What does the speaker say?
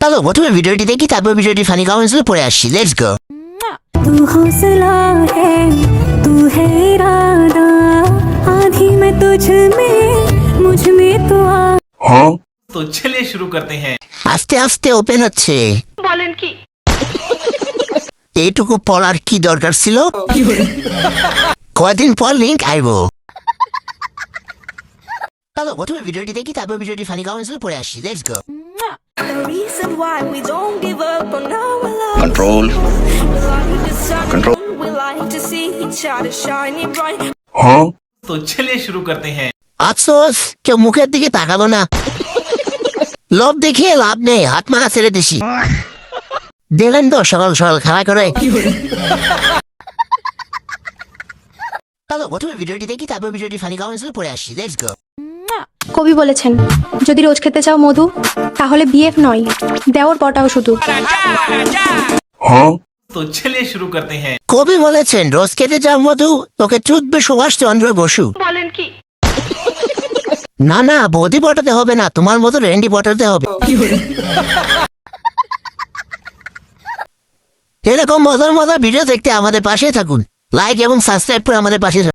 চলো প্রথমে ভিডিওটি দেখি তারপর ভিডিওটি ফানি কমেন্টস পড়ে আসছি লেটস গো तू हौसला है तू है इरादा आधी मैं तुझ में मुझ में तो आ तो चलिए शुरू करते हैं আস্তে আস্তে ওপেন হচ্ছে বলেন কি এইটুকু পড়ার কি দরকার ছিল কয়দিন পর লিঙ্ক আইব চলো প্রথমে ভিডিওটি দেখি তারপর ভিডিওটি ফানি কমেন্টস পড়ে আসছি let's go Control. Control. Huh? তো চলিয়ে শুরু করতে হ্যাঁ আফসোস কেউ মুখের দিকে তাকালো না। লোভ দেখিয়ে লাভ নেই হাত মাখা ছেড়ে দিছি। দেখলেন তো সকাল সকাল খেলা করে। চলো প্রথমে ভিডিওটি দেখি তারপর ভিডিওটি ফানি কমেন্টস পড়ে আসছি লেটস কবি বলেছেন যদি রোজ খেতে চাও মধু তাহলে বিএফ নয়। দেওর পটাও শুধু। হ্যাঁ? তো শুরু করতে হ্যাঁ। কবি বলেছেন রোজ মধু তোকে চুদবে সুভাষ চন্দ্র বসু। বলেন কি? না না বদি পটাতে হবে না তোমার মতো রেন্ডি পটাতে হবে। এরকম মজার মজার ভিডিও দেখতে আমাদের পাশে থাকুন। লাইক এবং সাবস্ক্রাইব করে আমাদের পাশে